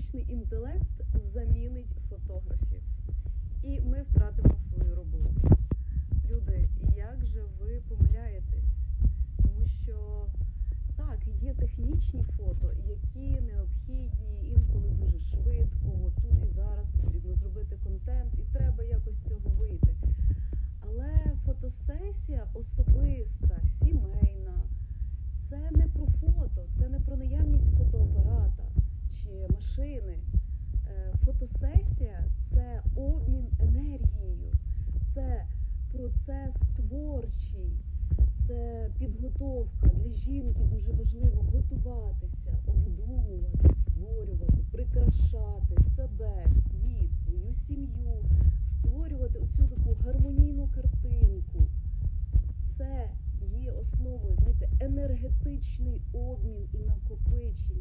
штучний інтелект замінить фотографів, і ми втратимо свою роботу. Люди, як же ви помиляєтесь? Тому що так, є технічні фото, які необхідні інколи дуже швидко, тут і зараз потрібно зробити контент, і треба якось цього вийти. Але фотосесія особиста, сімейна, це не про фото, це не про наявність Сесія це обмін енергією, це процес творчий, це підготовка для жінки. Дуже важливо готуватися, обдумувати, створювати, прикрашати себе, світ, свою сім'ю, створювати оцю таку гармонійну картинку. Це є основою знаєте, енергетичний обмін і накопичення.